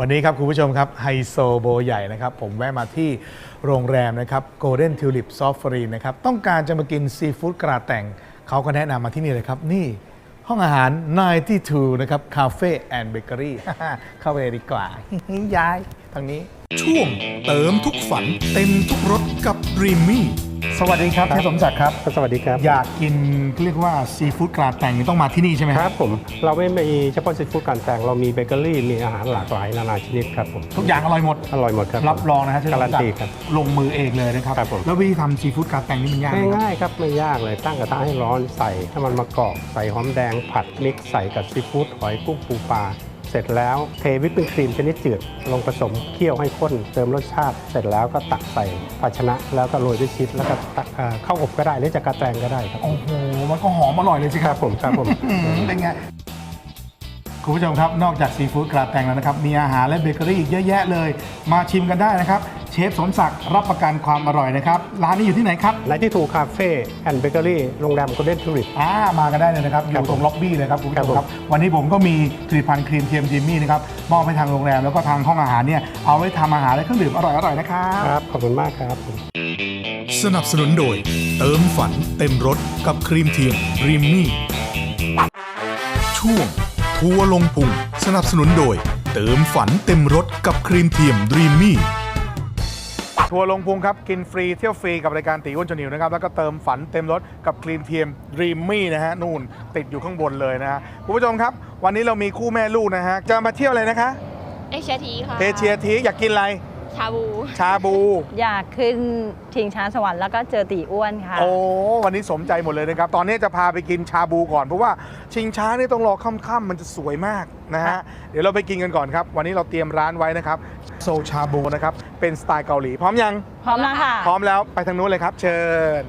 วันนี้ครับคุณผู้ชมครับไฮโซโบใหญ่นะครับ ผมแวะมาที่โรงแรมนะครับ Golden Tulip s o f t f r e e นะครับ ต้องการจะมากินซีฟู้ดกระแต่ง เขาก็แนะนำมาที่นี่เลยครับ นี่ห้องอาหาร 92 นะครับ คาเฟ่แอนด์เบเกอรี่ เข้าไปเลยดีกว่า ย้ายทางนี้ ช่วงเติมทุกฝันเต็มทุกรสกับ Dreamy สวัสดีครับพี่สมศักดิ์ครับ สวัสดีครับ อยากกินเรียกว่าซีฟู้ดกระแต่งนี่ต้องมาที่นี่ใช่ไหมคครัรับบผมเราไม่มีเฉพาะซีฟู้ดการแต่งเรามีเบเกอรี่มีอาหารหลากหลายนานาชนิดครับผมทุกอย่างอร่อยหมดอร่อยหมดครับรับรองนะฮะที่การันตีครับลงมือเองเลยนะครับครับผมแล้ววิธีทำซีฟู้ดกระแต่งนี่มันยากไหมครับง่ายๆครับไม่ยากเลยตั้งกระทะให้ร้อนใส่น้ำมันมะกอกใส่หอมแดงผัดมิกซ์ใส่กับซีฟู้ดหอยกุ้งปูปลา เสร็จแล้วเทวิปปิ้งครีมชนิดจืดลงผสมเคี่ยวให้ข้นเติมรสชาติ เสร็จแล้วก็ตักใส่ภาชนะแล้วก็โรยด้วยชีสแล้วก็ตักเอ่อเข้าอบก็ได้หรือจะกระแตงก็ได้ครับ โอ้โห มันก็หอมอร่อยเลยสิคครัรับบผมครับผม อืมเป็นไง คุณผู้ชมครับ นอกจากซีฟู้ดกระแตงแล้วนะครับ มีอาหารและเบเกอรี่อีกเยอะแยะเลย มาชิมกันได้นะครับเชฟสมศักดิ์รับประกันความอร่อยนะครับ ร้านนี้อยู่ที่ไหนครับไนที่ทูคาเฟ่แอนด์เบเกอรี่โรงแรมโกลเด้นทูริปอ่ามากันได้เลยนะครับ อครับยู่ตรงล็อบบี้เลยครับคุณผู้ชมครับครับวันนี้ผมก็มีผลิตภัณฑ์ครีมเทียมจิมมี่นะครับมอบให้ทางโรงแรมแล้วก็ทางห้องอาหารเนี่ยเอาไว้ทำอาหารและเครื่องดื่มอร่อยๆนะครับ ครับ ขอบคุณมากครับ สนับสนุนโดย เติมฝันเต็มรสกับครีมเทียม Dreamy ช่วง ทัวร์ลงพุงสนับสนุนโดย เติมฝันเต็มรสกับครีมเทียม Dreamy ทัวร์ลงพุงครับ กินฟรีเที่ยวฟรีกับรายการตีอ้วนจนหิวนะครับ แล้วก็เติมฝันเต็มรถกับคลีนเทียมดรีมมี่นะฮะนู่นติดอยู่ข้างบนเลยนะฮะคุณผู้ชมครับ วันนี้เรามีคู่แม่ลูกนะฮะจะมาเที่ยวอะไรนะคะ เอเชียทีค่ะ เอเชียทีอยากกินอะไร ชาบู ชาบู อยากขึ้นชิงช้าสวรรค์แล้วก็เจอตีอ้วนค่ะ โอ้วันนี้สมใจหมดเลยนะครับ ตอนนี้จะพาไปกินชาบูก่อน เพราะว่าชิงช้านี่ต้องรอค่ำๆมันจะสวยมากนะฮะ เดี๋ยวเราไปกินกันก่อนครับ วันนี้เราเตรียมร้านไว้นะครับโซชาบูนะครับ เป็นสไตล์เกาหลี พร้อมยัง พร้อมแล้วค่ะ พร้อมแล้วไปทางนู้นเลยครับ เชิญ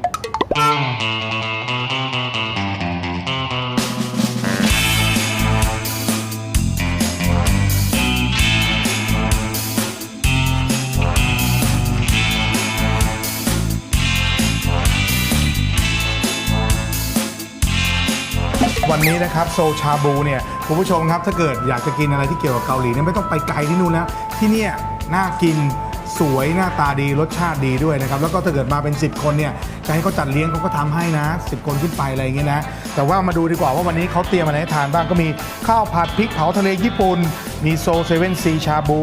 นี้นะครับโซชาบูเนี่ยคุณผู้ชมครับถ้าเกิดอยากจะกินอะไรที่เกี่ยวกับเกาหลีเนี่ยไม่ต้องไปไกลที่นู่นนะที่เนี่ยน่ากินสวยหน้าตาดีรสชาติดีด้วยนะครับ แล้วก็ถ้าเกิดมาเป็น 10 คนเนี่ยจะให้เขาจัดเลี้ยงเขาก็ทำให้นะ 10 คนขึ้นไปอะไรอย่างเงี้ยนะ แต่ว่ามาดูดีกว่าว่าวันนี้เขาเตรียมอะไรให้ทานบ้างก็มีข้าวผัดพริกเผาทะเลญี่ปุ่น มีโซเซเว่นซีชาบู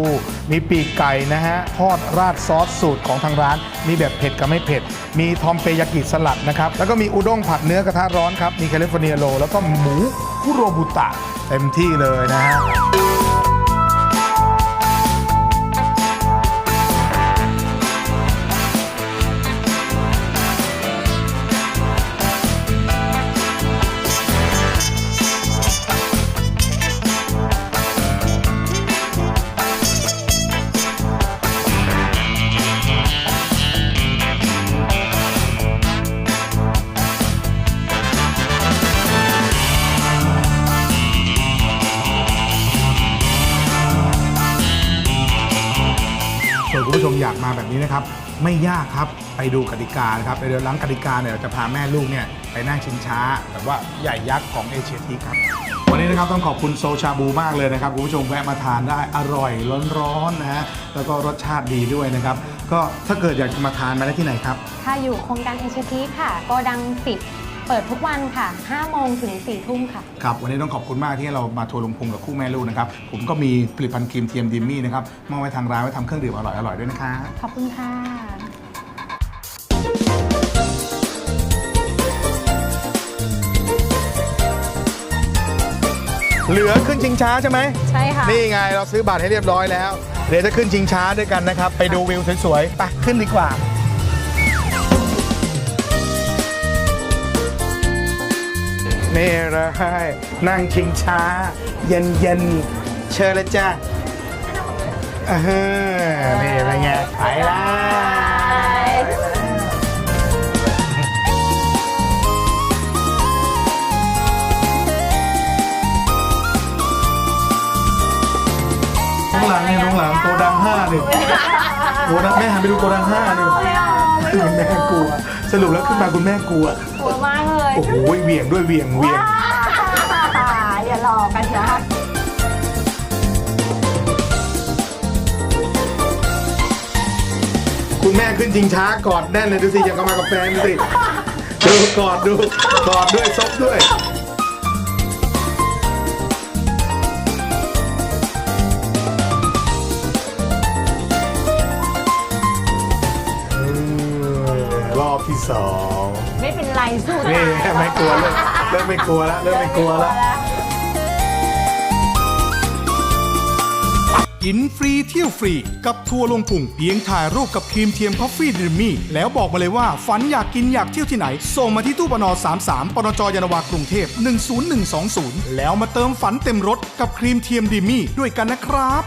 มีปีกไก่นะฮะทอดราดซอสสูตรของทางร้าน มีแบบเผ็ดกับไม่เผ็ด มีทอมเปยากิสลัดนะครับ แล้วก็มีอุด้งผัดเนื้อกระทะร้อนครับ มีแคลิฟอร์เนียโรแล้วก็หมูคุโรบุตะเต็มที่เลยนะฮะ ผู้ชมอยากมาแบบนี้นะครับ ไม่ยากครับไปดูกติกานะครับไปเดินร้านกติกาเนี่ยเราจะพาแม่ลูกเนี่ยไปนั่งชิงช้าแบบว่าใหญ่ยักษ์ของเอเชียทีครับวันนี้นะครับต้องขอบคุณโซชาบูมากเลยนะครับคุณผู้ชมแวะมาทานได้อร่อยร้อนๆนะฮะแล้วก็รสชาติดีด้วยนะครับ ก็ถ้าเกิดอยากจะมาทานมาได้ที่ไหนครับค่ะอยู่โครงการเอเชียทีค่ะ โกดังสิบ เปิดทุกวันค่ะ5โมงถึง4ทุ่มค่ะ ครับวันนี้ต้องขอบคุณมากที่ให้เรามาทัวร์ลงพุงกับคู่แม่ลูกนะครับ ผมก็มีผลิตภัณฑ์ครีมเทียมดิมมี่นะครับมอบไว้ทางร้านไว้ทำเครื่องดื่มอร่อยๆด้วยนะครับ ขอบคุณค่ะ เหลือขึ้นชิงช้าใช่ไหม ใช่ค่ะ นี่ไงเราซื้อบัตรให้เรียบร้อยแล้ว เดี๋ยวจะขึ้นชิงช้าด้วยกันนะครับ ไปดูวิวสวยๆ ไปขึ้นดีกว่า นี่เลยนั่งชิงช้า เย็นเย็นๆเชิญเลยจ้าเออนี่เป็นไงไปแล้วข้างหลังนี่ข้างหลังโกดังห้าหนึ่งโกดังแม่หันไปดูโกดังห้าหนึ่งคุณแม่กลัว สรุปแล้วขึ้นมาคุณแม่กลัว กลัวมากเลย โอ้โหเวียงด้วยเวียงเวียง ว้าวอย่ารอกันนะคุณแม่ขึ้นจริงช้ากอดแน่นเลยดูสิอย่างกับมากับแฟนดูสิดูกอดดูกอดด้วยซบด้วย ไม่เป็นไรสู้นี่ไม่กลัวเริ่มเริ่มไม่กลัวแล้วเริ่มไม่กลัวแล้วกินฟรีเที่ยวฟรี กับทัวร์ลงพุงเพียงถ่ายรูปกับครีมเทียม Coffee d r e a m y แล้วบอกมาเลยว่า ฝันอยากกินอยากเที่ยวที่ไหน ส่งมาที่ตู้ปน33ปนจยานนาวากรุงเทพ 10120 แล้วมาเติมฝันเต็มรถกับครีมเทียมดีมี่ ด้วยกันนะครับ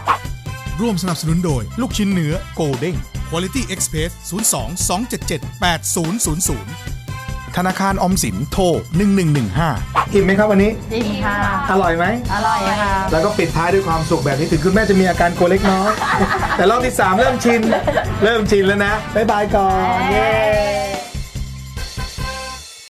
ร่วมสนับสนุนโดย ลูกชิ้นเนื้อโกลเด้ง Quality Express 02 277 8000 ธนาคารออมสินโทร 1115 อิ่มไหมครับวันนี้จริงค่ะ อร่อยไหม อร่อยค่ะ แล้วก็ปิดท้ายด้วยความสุขแบบนี้ถึงคุณแม่จะมีอาการกลัวเล็กน้อย แต่รอบที่ 3 เริ่มชิน เริ่มชินแล้วนะ บ๊ายบายก่อน เย้